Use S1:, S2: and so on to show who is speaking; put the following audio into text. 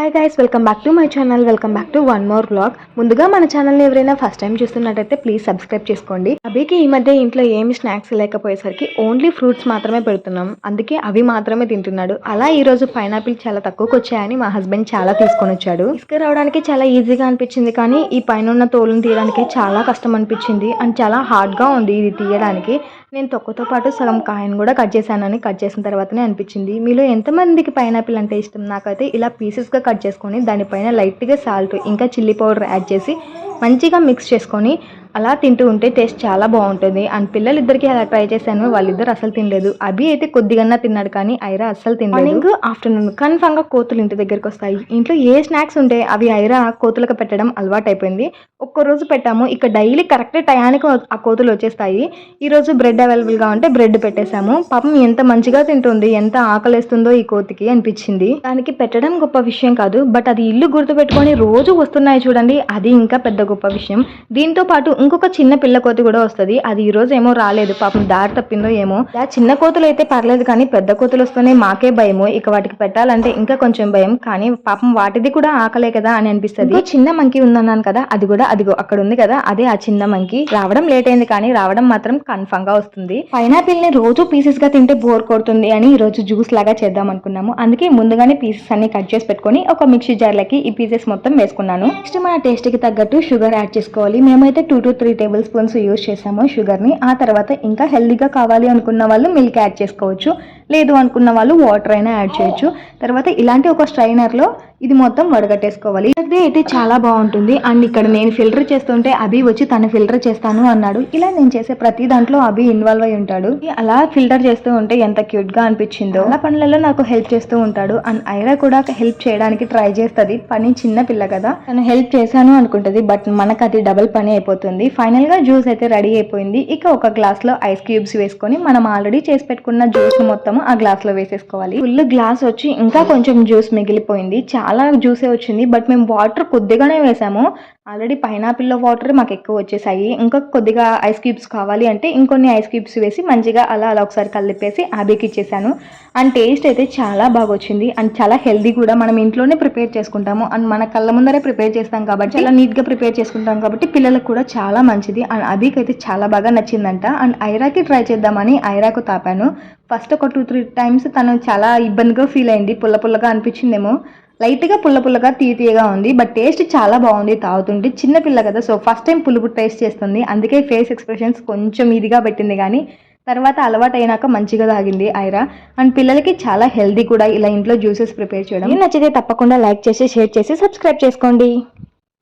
S1: Hi guys welcome back to my channel welcome back to one more blog ముందుగా మన ఛానల్ని ఎవరైనా first time చూస్తున్నట్టయితే ప్లీజ్ సబ్స్క్రైబ్ చేసుకోండి. అభికి ఈ మధ్య ఇంట్లో ఏమి స్నాక్స్ లేకపోయేసరికి ఓన్లీ ఫ్రూట్స్ మాత్రమే పెడుతున్నాం. అందుకే అవి మాత్రమే తింటున్నాడు. అలా ఈ రోజు పైనాపిల్ చాలా తక్కువకి వచ్చాయని మా హస్బెండ్ చాలా తీసుకొని వచ్చాడు. తీసుకురావడానికి చాలా ఈజీగా అనిపించింది కానీ ఈ పైన ఉన్న తోలును తీయడానికి చాలా కష్టం అనిపించింది అండ్ చాలా హార్డ్గా ఉంది ఇది తీయడానికి. నేను తొక్కతో పాటు సగం కాయను కూడా కట్ చేశానని కట్ చేసిన తర్వాతనే అనిపించింది. మీలో ఎంతమందికి పైనాపిల్ అంటే ఇష్టం? నాకైతే ఇలా పీసెస్గా కట్ చేసుకొని దానిపైన లైట్గా సాల్ట్ ఇంకా చిల్లీ పౌడర్ యాడ్ చేసి మంచిగా మిక్స్ చేసుకొని అలా తింటూ ఉంటే టేస్ట్ చాలా బాగుంటుంది. అండ్ పిల్లలిద్దరికి అలా ట్రై చేశాను. వాళ్ళిద్దరు అసలు తినలేదు. అభి అయితే కొద్దిగా తిన్నాడు కానీ ఐరా అస్సలు తినలేదు. మార్నింగ్ ఆఫ్టర్నూన్ కన్ఫామ్గా కోతులు ఇంటి దగ్గరికి వస్తాయి. ఇంట్లో ఏ స్నాక్స్ ఉంటే అవి ఐరా కోతులకు పెట్టడం అలవాటు అయిపోయింది ఒక్క రోజు పెట్టాము. ఇక డైలీ కరెక్ట్ టయానికి ఆ కోతులు వచ్చేస్తాయి. ఈ రోజు బ్రెడ్ అవైలబుల్గా ఉంటే బ్రెడ్ పెట్టేశాము. పాపం ఎంత మంచిగా తింటుంది ఎంత ఆకలేస్తుందో ఈ కోతికి అనిపించింది. దానికి పెట్టడం గొప్ప విషయం కాదు. బట్ అది ఇల్లు గుర్తుపెట్టుకొని రోజు వస్తున్నాయి చూడండి. అది ఇంకా పెద్ద గొప్ప విషయం. దీంతో పాటు ఇంకొక చిన్న పిల్ల కోతి కూడా వస్తుంది. అది ఈ రోజు ఏమో రాలేదు. పాపం దారి తప్పిందో ఏమో. ఆ చిన్న కోతులు అయితే పర్లేదు కానీ పెద్ద కోతులు వస్తేనే మాకే భయము. ఇక వాటికి పెట్టాలంటే ఇంకా కొంచెం భయం. కానీ పాపం వాటిది కూడా ఆకలే కదా అని అనిపిస్తుంది. చిన్న మంకీ ఉందన్నాను కదా అది కూడా అదిగో అక్కడ ఉంది కదా అదే ఆ చిన్న మంకీ. రావడం లేట్ అయింది కానీ రావడం మాత్రం కన్ఫర్మ్గా వస్తుంది. పైనాపిల్ని రోజు పీసెస్గా తింటే బోర్ కొడుతుంది అని ఈ రోజు జ్యూస్ లాగా చేద్దాం అనుకున్నాము. అందుకే ముందుగానే పీసెస్ అన్ని కట్ చేసి పెట్టుకొని ఒక మిక్సీ జార్లకి ఈ పీసెస్ మొత్తం వేసుకున్నాను. నెక్స్ట్ మన టేస్ట్కి తగ్గట్టు షుగర్ యాడ్ చేసుకోవాలి. మేమైతే two to three tablespoons use చేసాము షుగర్ని. ఆ తర్వాత ఇంకా హెల్దీగా కావాలి అనుకున్న వాళ్ళు మిల్క్ యాడ్ చేసుకోవచ్చు. లేదు అనుకున్న వాళ్ళు వాటర్ అయినా యాడ్ చేయొచ్చు. తర్వాత ఇలాంటి ఒక స్ట్రైనర్లో ఇది మొత్తం వడగట్టేసుకోవాలి. ఇది అయితే చాలా బాగుంటుంది. అండ్ ఇక్కడ నేను ఫిల్టర్ చేస్తుంటే అభి వచ్చి తను ఫిల్టర్ చేస్తాను అన్నాడు. ఇలా నేను చేసే ప్రతి దాంట్లో అభి ఇన్వాల్వ్ అయి ఉంటాడు. అలా ఫిల్టర్ చేస్తూ ఉంటే ఎంత క్యూట్గా అనిపించిందో. అలా పనులలో నాకు హెల్ప్ చేస్తూ ఉంటాడు. అండ్ ఐరా కూడా హెల్ప్ చేయడానికి ట్రై చేస్తుంది. పని చిన్న పిల్ల కదా. తను హెల్ప్ చేశాను అనుకుంటుంది. బట్ మనకు అది డబుల్ పని అయిపోతుంది. ఫైనల్గా జ్యూస్ అయితే రెడీ అయిపోయింది. ఇక ఒక గ్లాస్లో ఐస్ క్యూబ్స్ వేసుకొని మనం ఆల్రెడీ చేసి పెట్టుకున్న జ్యూస్ మొత్తం ఆ గ్లాస్లో వేసేసుకోవాలి. ఫుల్ గ్లాస్ వచ్చి ఇంకా కొంచెం జ్యూస్ మిగిలిపోయింది. చాలా జ్యూసే వచ్చింది బట్ మేము వాటర్ కొద్దిగానే వేసాము. ఆల్రెడీ పైనాపిల్లో వాటర్ మాకు ఎక్కువ వచ్చేసాయి. ఇంకా కొద్దిగా ఐస్ క్యూబ్స్ కావాలి అంటే ఇంకొన్ని ఐస్ క్యూబ్స్ వేసి మంచిగా అలా అలా ఒకసారి కలిపేసి ఆబీకి ఇచ్చేసాను. అండ్ టేస్ట్ అయితే చాలా బాగా వచ్చింది. అండ్ చాలా హెల్దీ కూడా మనం ఇంట్లోనే ప్రిపేర్ చేసుకుంటాము. అండ్ మన కళ్ళ ముందరే ప్రిపేర్ చేస్తాం కాబట్టి చాలా నీట్గా ప్రిపేర్ చేసుకుంటాం కాబట్టి పిల్లలకు కూడా చాలా మంచిది. అండ్ అబీకి అయితే చాలా బాగా నచ్చిందంట. అండ్ ఐరాకి ట్రై చేద్దామని ఐరాకు తాపాను. ఫస్ట్ ఒక టూ త్రీ టైమ్స్ తను చాలా ఇబ్బందిగా ఫీల్ అయింది. పుల్ల పుల్లగా అనిపించిందేమో. లైట్గా పుల్ల పుల్లగా తీయ తీయగా ఉంది. బట్ టేస్ట్ చాలా బాగుంది. తాగుతుంటే చిన్న పిల్ల కదా. సో ఫస్ట్ టైం పులుపు టేస్ట్ చేస్తుంది. అందుకే ఫేస్ ఎక్స్ప్రెషన్స్ కొంచెం ఇదిగా పెట్టింది కానీ తర్వాత అలవాటు అయినాక మంచిగా తాగింది ఐరా. అండ్ పిల్లలకి చాలా హెల్దీ కూడా ఇలా ఇంట్లో జ్యూసెస్ ప్రిపేర్ చేయడం. నచ్చితే తప్పకుండా లైక్ చేసి షేర్ చేసి సబ్స్క్రైబ్ చేసుకోండి.